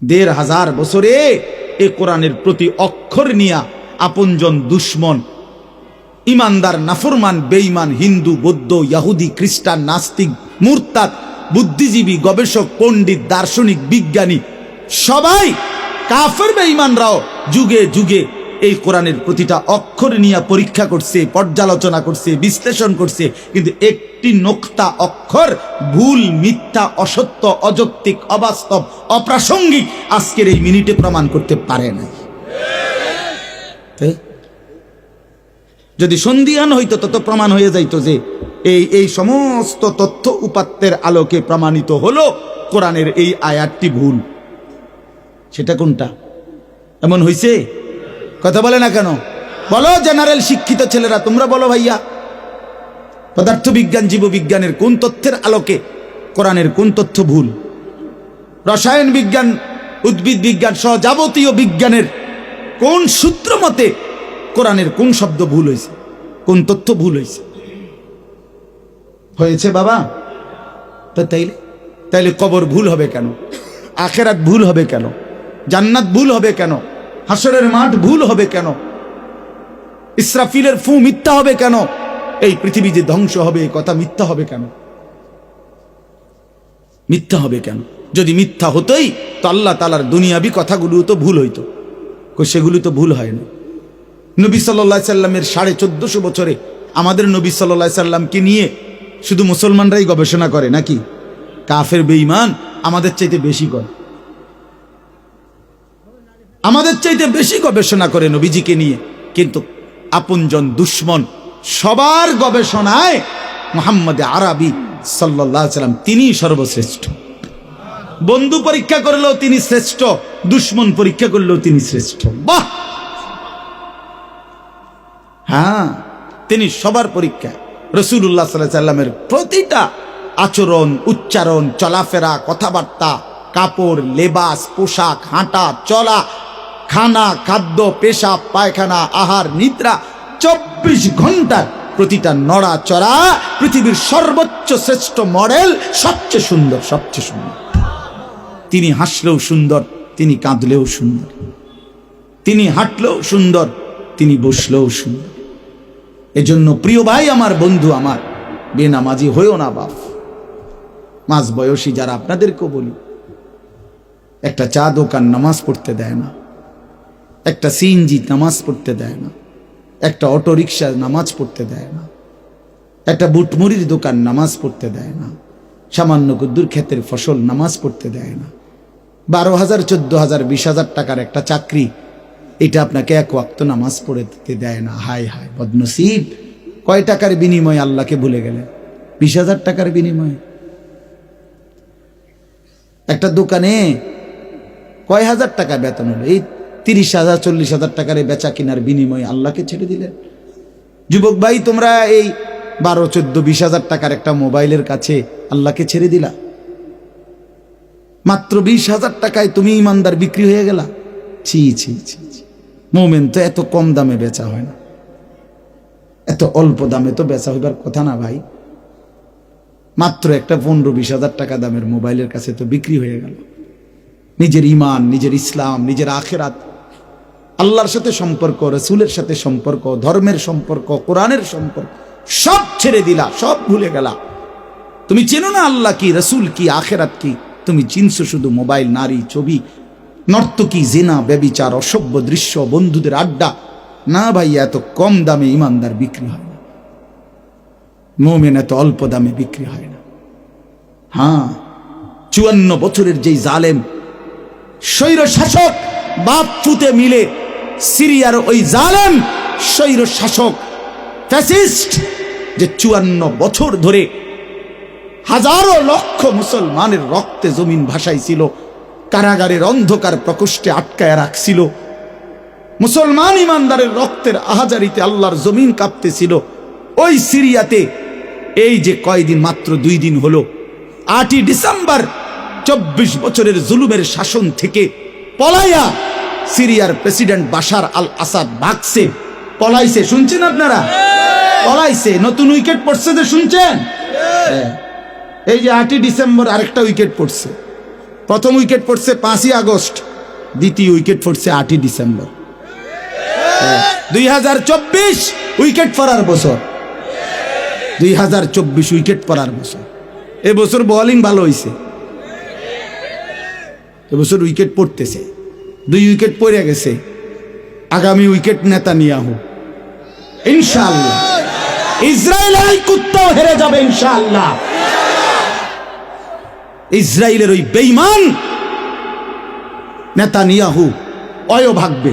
দেড় হাজার বছরে এ কোরআনের প্রতি অক্ষর নিয়া আপনজন দুশ্মন, ইমানদার, নাফরমান, বেঈমান, হিন্দু, বৌদ্ধ, ইয়াহুদি, খ্রিস্টান, নাস্তিক, মুরতাদ, বুদ্ধিজীবী, গবেষক, পণ্ডিত, দার্শনিক, বিজ্ঞানী, সবাই কাফের, বেঈমানরাও যুগে যুগে এই কোরআনের প্রতিটা অক্ষর নিয়ে পরীক্ষা করছে, পর্যালোচনা করছে, বিশ্লেষণ করছে, কিন্তু একটি নোক্তা অক্ষর ভুল, মিথ্যা, অসত্য, অযৌক্তিক, অবাস্তব, অপ্রাসঙ্গিক আজকের এই মিনিটে প্রমাণ করতে পারে না। যদি সন্ধিহান হইতো, তত প্রমাণ হয়ে যাইতো যে এই এই সমস্ত তথ্য উপাত্তের আলোকে প্রমাণিত হলো কোরআনের এই আয়াতটি ভুল। সেটা কোনটা? এমন হইছে? কথা বলে না কেন? বলো জেনারেল শিক্ষিত ছেলেরা, তোমরা বলো ভাইয়া। পদার্থবিজ্ঞান, জীববিজ্ঞানের কোন তথ্যের আলোকে কোরআনের কোন তথ্য ভুল? রসায়ন বিজ্ঞান, উদ্ভিদ বিজ্ঞান সহ যাবতীয় বিজ্ঞানের কোন সূত্র মতে কোরআনের কোন শব্দ ভুল হয়েছে? কোন তথ্য ভুল হয়েছে? হয়েছে বাবা। তো তাইলে? তাইলে কবর ভুল হবে কেন? আখেরাত ভুল হবে কেন? জান্নাত ভুল হবে কেন? হাসরের মাঠ ভুল হবে কেন? ইসরাফিলের ফু মিথ্যা হবে কেন? এই পৃথিবী যে ধ্বংস হবে কথা মিথ্যা হবে কেন? মিথ্যা হবে কেন? যদি মিথ্যা হতোই, তো আল্লাহ তালার দুনিয়াবি কথাগুলো তো ভুল হইতো। সেগুলো তো ভুল হয় না। নবী সাল্লা সাল্লামের সাড়ে চোদ্দশো বছরে আমাদের নবী সাল্লা সাল্লামকে নিয়ে শুধু মুসলমানরাই গবেষণা করে নাকি? কাফের বেঈমান আমাদের চাইতে বেশি করে। আমাদের চাইতে বেশি গবেষণা করে নবীজিকে নিয়ে। কিন্তু আপনজন দুশ্মন সবার গবেষণায় মোহাম্মদ আরবি সাল্লাহ সাল্লাম তিনি সর্বশ্রেষ্ঠ। বন্ধু পরীক্ষা করলেও তিনি শ্রেষ্ঠ, দুশ্মন পরীক্ষা করলেও তিনি শ্রেষ্ঠ। বাহ! হ্যাঁ তিনি সবার পরীক্ষা। রসুল্লাহ সাল্লাহ সাল্লামের প্রতিটা আচরণ, উচ্চারণ, চলাফেরা, কথাবার্তা, কাপড়, লেবাস, পোশাক, হাঁটা, চলা খানা, খাদ্য পেশাব পায়খানা, আহার, নিদ্রা, চব্বিশ ঘণ্টার প্রতিটা নড়া চড়া পৃথিবীর সর্বোচ্চ শ্রেষ্ঠ মডেল, সবচেয়ে সুন্দর সবচেয়ে সুন্দর। তিনি হাসলেও সুন্দর, তিনি কাঁদলেও সুন্দর। তিনি হাঁটলেও সুন্দর, তিনি বসলেও সুন্দর। এজন্য প্রিয় ভাই, আমার বন্ধু, আমার বেনামাজি হয়েও না, বাপ। মাঝ বয়সী যারা, আপনাদেরকেও বলি, একটা চা দোকান নামাজ পড়তে দেয় না। একটা সিএনজি নামাজ পড়তে দেয় না, একটা অটো রিক্সা নামাজ পড়তে দেয় না, একটা বুটমুড়ির দোকান নামাজ পড়তে দেয় না, সামান্য কুদ্দুর ক্ষেতের ফসল নামাজ পড়তে দেয় না। বারো হাজার, চোদ্দ হাজার, বিশ হাজার টাকার একটা চাকরি, এটা আপনাকে এক ওয়াক্ত নামাজ পড়ে দিতে দেয় না। হায় হায়, বদনসিব। কয় টাকার বিনিময়ে আল্লাহকে ভুলে গেলেন? বিশ হাজার টাকার বিনিময়ে। একটা দোকানে কয় হাজার টাকা বেতন হলো? এই তিরিশ হাজার, চল্লিশ হাজার টাকার বেচা কিনার বিনিময়ে আল্লাহকে ছেড়ে দিলেন। যুবক ভাই, তোমরা এই বারো, চোদ্দ, বিশ হাজার টাকার একটা মোবাইলের কাছে আল্লাহকে ছেড়ে দিলা। মাত্র বিশ হাজার টাকায় তুমি ইমানদার বিক্রি হয়ে গেলা। ছি ছি ছি। মোমেন তো এত কম দামে বেচা হয় না। এত অল্প দামে তো বেচা হইবার কথা না ভাই। মাত্র একটা পনেরো, বিশ হাজার টাকা দামের মোবাইলের কাছে তো বিক্রি হয়ে গেল। নিজের ইমান, নিজের ইসলাম, নিজের আখেরাত আল্লাহর সাথে সম্পর্ক, রসুলের সাথে সম্পর্ক, ধর্মের সম্পর্ক, কোরআনের সম্পর্ক, সব ছেড়ে দিলা, সব ভুলে গেলা। তুমি চেনো না আল্লাহ কি, রসুল কি, আখেরাত কি? তুমি চিনছো শুধু মোবাইল, নারী, ছবি, নর্তকী, জেনা, ব্যবিচার, অসভ্য দৃশ্য, বন্ধুদের আড্ডা। না ভাই, এত কম দামে ইমানদার বিক্রি হয় না। মোমেন এত অল্প দামে বিক্রি হয় না। হ্যাঁ চুয়ান্ন বছরের যেই জালেম স্বৈর শাসক বাপ ফুতে মিলে সিরিয়ার ওই জালেম স্বৈর শাসক ফ্যাসিস্ট যে চুয়ান্ন বছর ধরে হাজারো লক্ষ মুসলমানের রক্তে জমিন ভাসাইছিল, কারাগারের অন্ধকার প্রকোষ্ঠে আটকায় রাখছিল। মুসলমান ইমানদারের রক্তের আহাজারিতে আল্লাহর জমিন কাঁপতেছিল। ওই সিরিয়াতে এই যে কয়দিন মাত্র দুই দিন হলো, আটই ডিসেম্বর চব্বিশ বছরের জুলুমের শাসন থেকে পলাইয়া সিরিয়ার প্রেসিডেন্ট বাশার আল আসাদ ভাগছে, পলাইছে, শুনছেন আপনারা? পলাইছে, নতুন উইকেট পড়ছে যে শুনছেন। এই যে আটই ডিসেম্বর আরেকটা উইকেট পড়ছে। প্রথম উইকেট পড়ছে পাঁচই আগস্ট, দ্বিতীয় উইকেট পড়ছে আটই ডিসেম্বর। দুই হাজার চব্বিশ উইকেট পড়ার বছর। দুই হাজার চব্বিশ উইকেট পড়ার বছর। এবছর বোলিং ভালো হয়েছে এবছর উইকেট পড়তেছে। দুই উইকেট পড়ে গেছে। আগামী উইকেট নেতা নিয়াহু ইনশাল্লাহ ইসরায়েল এই কুত্তাও হেরে যাবে ইনশাআল্লাহ। ইসরায়েলের ওই বেইমান নেতা নিয়াহু অয় ভাগবে।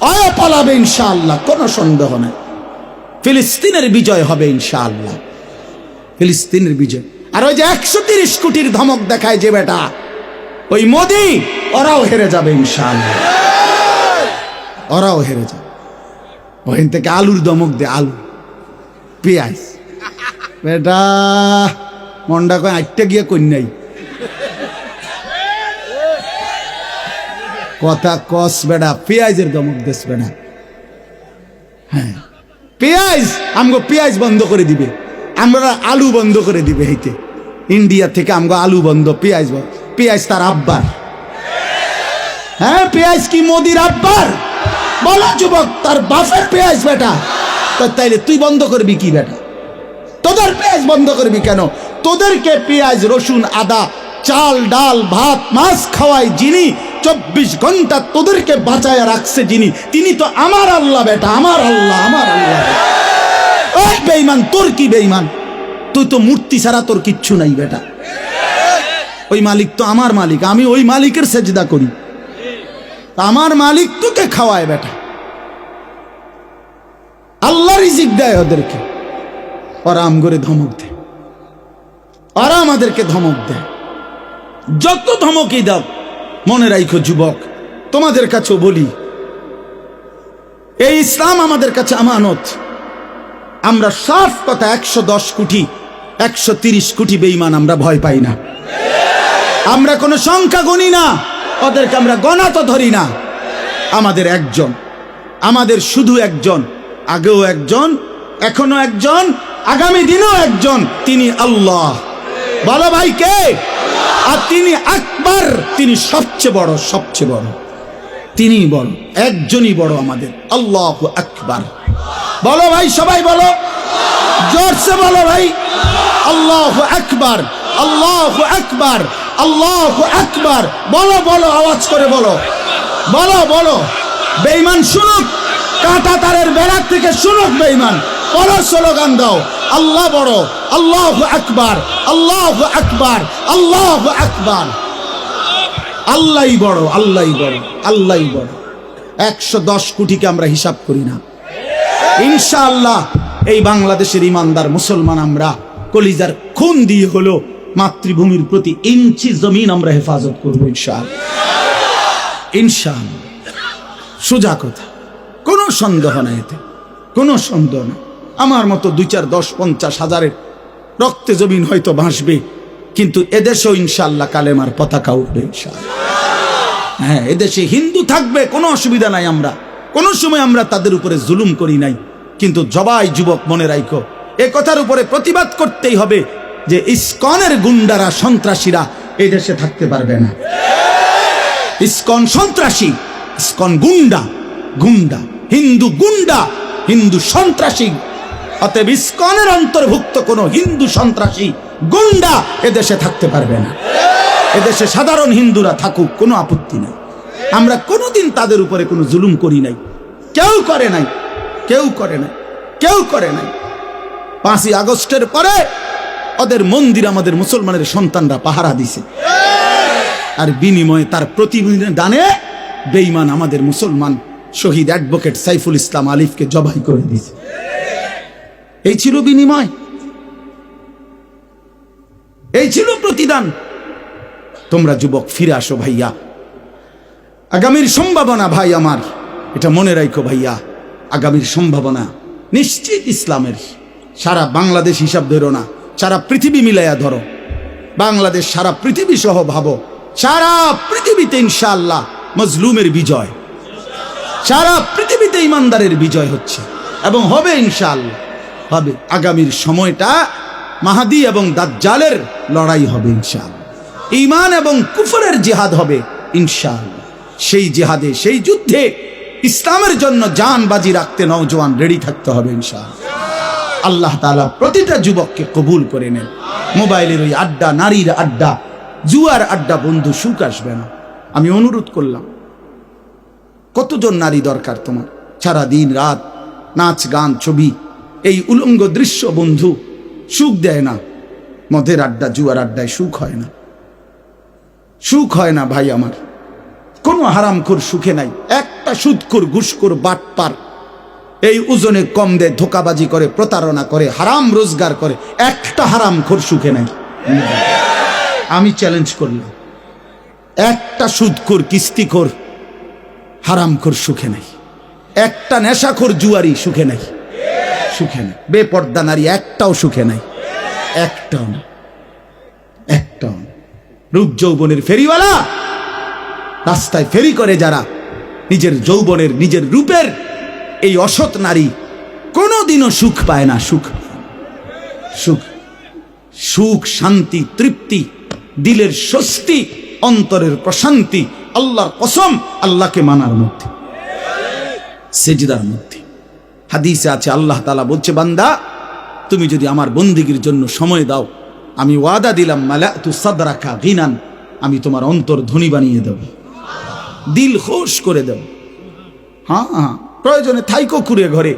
অয় পালাবে ইনশাআল্লাহ, কোনো সন্দেহ নাই। ফিলিস্তিনের বিজয় হবে ইনশাআল্লাহ। ফিলিস্তিনের বিজয়। আর ওই যে একশো তিরিশ কোটির ধমক দেখায় যে বেটা। ওই মোদি ওরাও হেরে যাবে ইনশাআল্লাহ। ওরাও হেরে যাবে। ওখান থেকে আলুর দমক দে আলু। পেঁয়াজ। বেটা মন্ডা কয় আটটা গিয়ে কন্যাই। কথা কস বেড়া পেঁয়াজের দমক দেশ বেড়া হ্যাঁ। পেঁয়াজ আমগো পেঁয়াজ বন্ধ করে দিবে। আমরা আলু বন্ধ করে দিবে হইতে। ইন্ডিয়া থেকে আমগো আলু বন্ধ পেঁয়াজ বন্ধ। পেঁয়াজ তার আব্বার। হ্যাঁ পেঁয়াজ কি মোদির আব্বার? বলো যুবক, তার বাপের পেঁয়াজ বেটা। তাইলে তুই বন্ধ করবি কি বেটা? তোদের পেঁয়াজ বন্ধ করবি কেন? তোদেরকে পেঁয়াজ, রসুন, আদা, চাল, ডাল, ভাত, মাছ খাওয়াই যিনি, চব্বিশ ঘণ্টা তোদেরকে বাঁচায় রাখছে যিনি, তিনি তো আমার আল্লাহ বেটা, আমার আল্লাহ আমার আল্লাহ ওই বেইমান তোর কি বেইমান তুই তো মূর্তি ছাড়া তোর কিচ্ছু নাই বেটা। ওই মালিক তো আমার মালিক, আমি ওই মালিকের সেজদা করি। আমার মালিক তোকে খাওয়ায় বেটা। আল্লাহ রিজিক দেয় ওদেরকে। ওরা আম করে ধমক দেয়। ওরা আমাদেরকে ধমক দেয়। যত ধমকই দাও, মনে রাখো যুবক, তোমাদের কাছেও বলি, এই ইসলাম আমাদের কাছে আমানত। আমরা সাফ কথা একশো দশ কোটি, একশো তিরিশ কোটি বেইমান আমরা ভয় পাই না। আমরা কোনো সংখ্যা গণি না। ওদেরকে আমরা গণা তো ধরি না। আমাদের একজন। আমাদের শুধু একজন। আগেও একজন এখনও একজন, আগামী দিনেও একজন। তিনি আল্লাহ। বলো ভাই কে? আর তিনি আকবর। তিনি সবচেয়ে বড় সবচেয়ে বড়। তিনি বড়, একজনই বড় আমাদের। আল্লাহ আকবার। বলো ভাই, সবাই বলো। জোরসে বলো ভাই। আল্লাহ আকবার। আল্লাহ আকবার। আল্লাহ একবার বলো বলো, আওয়াজ করে বলো। বলো বলো। বেইমান শুনুক, কাঁটা তারের বেড়াক থেকে শুনুক বেইমান বড় স্লোগান দাও। আল্লাহ বড়, আল্লাহ আকবার আল্লাহ আকবার আল্লাহ আকবার। আল্লাহই বড় আল্লাহই বড় আল্লাহই বড়। একশো দশ কোটিকে আমরা হিসাব করি না। ইনশাআল্লাহ, এই বাংলাদেশের ইমানদার মুসলমান আমরা, কলিজার খুন দিয়ে হলো মাতৃভূমির প্রতি ইঞ্চি জমিন আমরা হেফাজত করব, ইনশাআল্লাহ। ইনশাআল্লাহ। সোজা কথা। কোনো সন্দেহ নাই এতে। কোনো সন্দেহ না আমার মতো দুই চার দশ পঞ্চাশ হাজারের রক্তে জমিন হয়তো ভাসবে, কিন্তু এদেশেও ইনশাল্লাহ কালেমার পতাকা উঠবে, ইনশাআল্লাহ। হ্যাঁ এদেশে হিন্দু থাকবে, কোনো অসুবিধা নাই আমরা। কোনো সময় আমরা তাদের উপরে জুলুম করি নাই। কিন্তু জবাই যুবক মনে রাখো এ কথার উপরে প্রতিবাদ করতেই হবে। যে ইস্কনের গুন্ডারা সন্ত্রাসীরা এই দেশে থাকতে পারবে না। ইস্কন সন্ত্রাসী, ইস্কন গুন্ডা গুন্ডা, হিন্দু গুন্ডা, হিন্দু সন্ত্রাসী। অতএব ইস্কনের অন্তর্ভুক্ত কোনো হিন্দু সন্ত্রাসী, গুন্ডা এদেশে থাকতে পারবে না। এদেশে সাধারণ হিন্দুরা থাকুক, কোনো আপত্তি নাই। আমরা কোনোদিন তাদের উপরে কোনো জুলুম করি নাই। কেউ করে নাই, কেউ করে নাই, কেউ করে নাই। পাঁচই আগস্টের পরে ওদের মন্দির আমাদের মুসলমানের সন্তানরা পাহারা দিছে। আর বিনিময়ে তার প্রতিদানে বেইমান আমাদের মুসলমান শহীদ অ্যাডভোকেট সাইফুল ইসলাম আলিফকে জবাই করে দিয়েছে এই ছিল বিনিময়। এই ছিল প্রতিদান। তোমরা যুবক, ফিরে আসো ভাইয়া। আগামীর সম্ভাবনা ভাই আমার, এটা মনে রাখো ভাইয়া, আগামীর সম্ভাবনা নিশ্চিত ইসলামের। সারা বাংলাদেশ হিসাব ধরো না। সারা পৃথিবী মিলাইয়া ধরো। বাংলাদেশ সারা পৃথিবী সহ ভাবো। সারা পৃথিবীতে ইনশাআল্লাহ মজলুমের বিজয়। সারা পৃথিবীতে ইমানদারের বিজয় হচ্ছে। এবং হবে ইনশাআল্লাহ। হবে। আগামীর সময়টা মাহাদি এবং দাজ্জালের লড়াই হবে ইনশাআল্লাহ। ইমান এবং কুফরের জিহাদ হবে ইনশাআল্লাহ। সেই জিহাদে, সেই যুদ্ধে ইসলামের জন্য জান বাজি রাখতে নওজোয়ান রেডি থাকতে হবে ইনশাআল্লাহ। আল্লাহ তাআলা প্রতিটা যুবককে কবুল করে নেন। মোবাইলের ওই আড্ডা, নারীর আড্ডা, জুয়ার আড্ডা, বন্ধু, সুখ আসবে না। আমি অনুরোধ করলাম, কতজন নারী দরকার তোমার? সারা দিন রাত নাচ, গান, ছবি, এই উলঙ্গ দৃশ্য, বন্ধু, সুখ দেয় না। মদের আড্ডা, জুয়ার আড্ডায় সুখ হয় না। সুখ হয় না ভাই আমার। কোনো হারামখোর সুখে নাই। একটা সুদখোর, ঘুষখোর, বাটপার এই ওজনে কম দেয় ধোকাবাজি করে, প্রতারণা করে, হারাম রোজগার করে, একটা হারামখোর সুখে নাই। আমি চ্যালেঞ্জ করলাম। একটা সুদখোর, কিস্তিখোর হারামখোর সুখে নাই। একটা নেশাখোর জুয়ারি সুখে নাই। সুখে নাই। বেপর্দা নারী একটাও সুখে নাই। একটাও না। একটাও না। রূপ যৌবনের ফেরিওয়ালা রাস্তায় ফেরি করে যারা নিজের যৌবনের, নিজের রূপের এই অসৎ নারী কোনোদিনও সুখ পায় না, সুখ। সুখ। সুখ, শান্তি, তৃপ্তি, দিলের স্বস্তি, অন্তরের প্রশান্তি, আল্লাহর কসম, আল্লাহকে মানার মধ্যে। সেজদার মধ্যে। হাদিসে আছে, আল্লাহ তালা বলছে, বান্দা, তুমি যদি আমার বন্দিগির জন্য সময় দাও, আমি ওয়াদা দিলাম মালা তু সাদরাকা গিনান, আমি তোমার অন্তর ধনী বানিয়ে দেব। দিল খোশ করে দেব। হ্যাঁ হ্যাঁ প্রয়োজনে থাইকো কুড়ে ঘরে।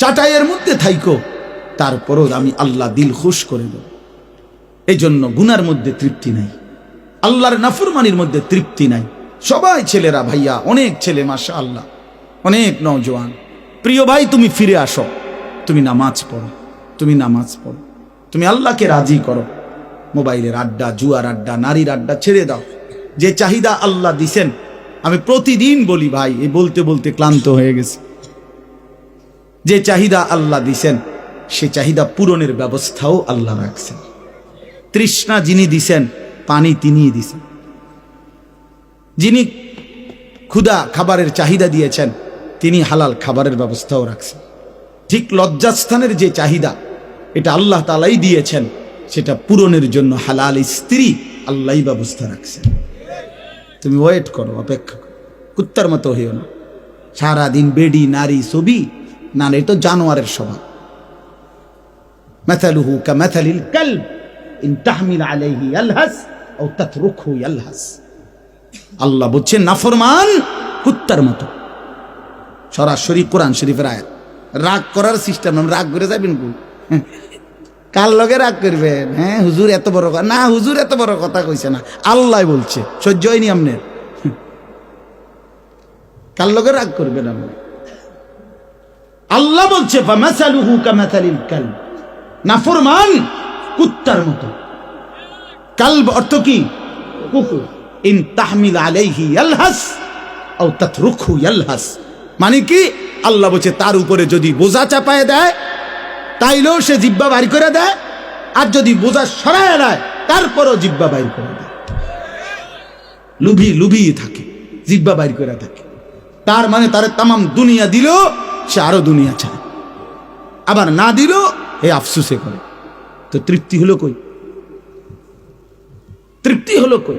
চাটাইয়ের মধ্যে থাইকো, তারপরও আমি আল্লাহ দিল খুশ করে দেব। এই জন্য গুনার মধ্যে তৃপ্তি নাই, আল্লাহর নাফুরমানির মধ্যে তৃপ্তি নাই। সবাই ছেলেরা ভাইয়া, অনেক ছেলে মাসা আল্লাহ অনেক নওজোয়ান। প্রিয় ভাই, তুমি ফিরে আসো। তুমি নামাজ পড়ো, তুমি নামাজ পড়ো। তুমি আল্লাহকে রাজি করো। মোবাইলের আড্ডা, জুয়ার আড্ডা, নারীর আড্ডা ছেড়ে দাও। যে চাহিদা আল্লাহ দিছেন আমি প্রতিদিন বলি, ভাই, এই বলতে বলতে ক্লান্ত হয়ে গেছে। যে চাহিদা আল্লাহ দিছেন, সে চাহিদা পূরণের ব্যবস্থাও আল্লাহ রাখছেন। তৃষ্ণা যিনি দিছেন, পানি তিনিই দিছেন। যিনি ক্ষুদা খাবারের চাহিদা দিয়েছেন, তিনি হালাল খাবারের ব্যবস্থাও রাখছেন। ঠিক লজ্জাস্থানের যে চাহিদা, এটা আল্লাহ তালাই দিয়েছেন, সেটা পূরণের জন্য হালাল স্ত্রী আল্লাহ ব্যবস্থা রাখছেন। তুমি ওয়েট করো অপেক্ষা করো কুত্তার মতো হইও না সারাদিন বেডি নারী ছবি না না, এ তো জানোয়ারের স্বভাব مثله كمثل الكلب إن تحمل عليه يلهث أو تتركه يلهث আল্লাহ বলছেন নাফরমান কুত্তার মতো সরাসরি কোরআন শরীফের আয়াত রাগ করার সিস্টেম রাগ করে যাবেন কই কার লগে রাগ করবেন? হ্যাঁ হুজুর এত বড় কথা না, হুজুর এত বড় কথা কইছে না। আল্লাহ বলছে, সহ্য হয়নি আপনার কার লগে রাগ করবেন আপনি? আল্লাহ বলছে নাফরমান কুত্তার মতো। কালব অর্থ কি? কুকুর। ইন তাহমিল আলাইহি ইয়ালহাস, আও তাতরুকহু ইয়ালহাস। মানে কি? আল্লাহ বলছে, তার উপরে যদি বোঝা চাপায় দেয় তাইলেও সে জিব্বা বাড়ি করে দেয়, আর যদি বোঝা সরায় দেয় তারপরও জিব্বা বাইর করে দেয়। লুভি লুভি থাকে, জিব্বা বাইর করে থাকে। তার মানে তার তামাম দুনিয়া দিলেও সে আরও দুনিয়া চায়। আবার না দিলেও এ আফসুসে করে। তো তৃপ্তি হলো কই? তৃপ্তি হলো কই?